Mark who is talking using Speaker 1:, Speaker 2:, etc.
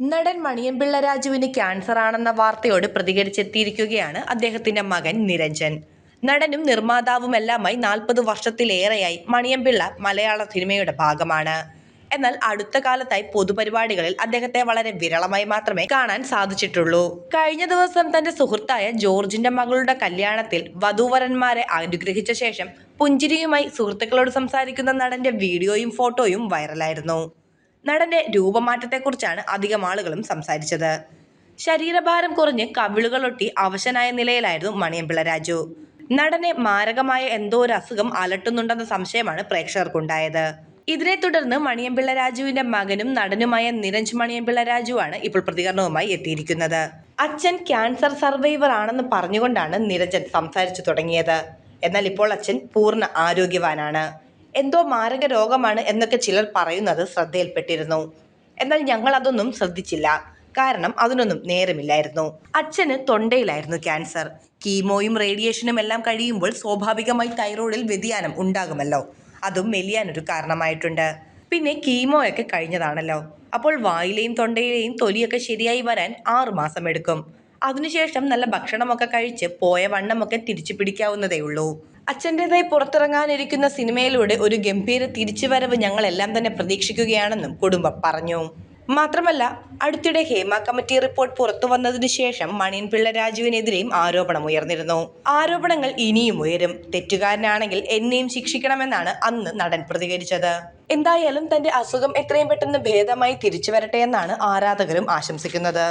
Speaker 1: നടൻ മണിയമ്പിള്ള രാജുവിന് ക്യാൻസർ ആണെന്ന വാർത്തയോട് പ്രതികരിച്ചെത്തിയിരിക്കുകയാണ് അദ്ദേഹത്തിന്റെ മകൻ നിരഞ്ജൻ. നടനും നിർമ്മാതാവുമെല്ലാമായി നാൽപ്പത് വർഷത്തിലേറെയായി മണിയമ്പിള്ള മലയാള സിനിമയുടെ ഭാഗമാണ്. എന്നാൽ അടുത്ത കാലത്തായി പൊതുപരിപാടികളിൽ അദ്ദേഹത്തെ വളരെ വിരളമായി മാത്രമേ കാണാൻ സാധിച്ചിട്ടുള്ളൂ. കഴിഞ്ഞ ദിവസം തന്റെ സുഹൃത്തായ ജോർജിന്റെ മകളുടെ കല്യാണത്തിൽ വധൂവരന്മാരെ അനുഗ്രഹിച്ച ശേഷം പുഞ്ചിരിയുമായി സുഹൃത്തുക്കളോട് സംസാരിക്കുന്ന നടന്റെ വീഡിയോയും ഫോട്ടോയും വൈറലായിരുന്നു. നടന്റെ രൂപമാറ്റത്തെക്കുറിച്ചാണ് അധികം ആളുകളും സംസാരിച്ചത്. ശരീരഭാരം കുറഞ്ഞ് കവിളുകളൊട്ടി അവശനായ നിലയിലായിരുന്നു മണിയമ്പിള രാജു. നടനെ മാരകമായ എന്തോ ഒരു അസുഖം അലട്ടുന്നുണ്ടെന്ന സംശയമാണ് പ്രേക്ഷകർക്കുണ്ടായത്. ഇതിനെ തുടർന്ന് മണിയമ്പിള്ള രാജുവിന്റെ മകനും നടനുമായ നിരഞ്ജ് മണിയമ്പിള്ള രാജുവാണ് ഇപ്പോൾ പ്രതികരണവുമായി എത്തിയിരിക്കുന്നത്. അച്ഛൻ ക്യാൻസർ സർവൈവർ ആണെന്ന് പറഞ്ഞുകൊണ്ടാണ് നിരഞ്ജൻ സംസാരിച്ചു തുടങ്ങിയത്. എന്നാൽ ഇപ്പോൾ അച്ഛൻ പൂർണ ആരോഗ്യവാനാണ്. എന്തോ മാരക രോഗമാണ് എന്നൊക്കെ ചിലർ പറയുന്നത് ശ്രദ്ധയിൽപ്പെട്ടിരുന്നു. എന്നാൽ ഞങ്ങൾ അതൊന്നും ശ്രദ്ധിച്ചില്ല. കാരണം അതിനൊന്നും നേരമില്ലായിരുന്നു. അച്ഛന് തൊണ്ടയിലായിരുന്നു ക്യാൻസർ. കീമോയും റേഡിയേഷനും എല്ലാം കഴിയുമ്പോൾ സ്വാഭാവികമായി തൈറോയിഡിൽ വ്യതിയാനം ഉണ്ടാകുമല്ലോ. അതും മെലിയാനൊരു കാരണമായിട്ടുണ്ട്. പിന്നെ കീമോയൊക്കെ കഴിഞ്ഞതാണല്ലോ. അപ്പോൾ വായിലെയും തൊണ്ടയിലെയും തൊലിയൊക്കെ ശരിയായി വരാൻ ആറു മാസം എടുക്കും. അതിനുശേഷം നല്ല ഭക്ഷണമൊക്കെ കഴിച്ച് പോയ വണ്ണമൊക്കെ തിരിച്ചു പിടിക്കാവുന്നതേ ഉള്ളൂ അച്ഛന്റെതായി പുറത്തിറങ്ങാനിരിക്കുന്ന സിനിമയിലൂടെ ഒരു ഗംഭീര തിരിച്ചുവരവ് ഞങ്ങളെല്ലാം തന്നെ പ്രതീക്ഷിക്കുകയാണെന്നും കുടുംബം പറഞ്ഞു. മാത്രമല്ല അടുത്തിടെ ഹേമ കമ്മിറ്റി റിപ്പോർട്ട് പുറത്തു വന്നതിനു ശേഷം മണിയൻപിള്ള രാജുവിനെതിരെയും ആരോപണം ഉയർന്നിരുന്നു. ആരോപണങ്ങൾ ഇനിയും ഉയരും. തെറ്റുകാരനാണെങ്കിൽ എന്നെയും ശിക്ഷിക്കണമെന്നാണ് അന്ന് നടൻ പ്രതികരിച്ചത്. എന്തായാലും തന്റെ അസുഖം എത്രയും പെട്ടെന്ന് ഭേദമായി തിരിച്ചു വരട്ടെ എന്നാണ് ആരാധകരും ആശംസിക്കുന്നത്.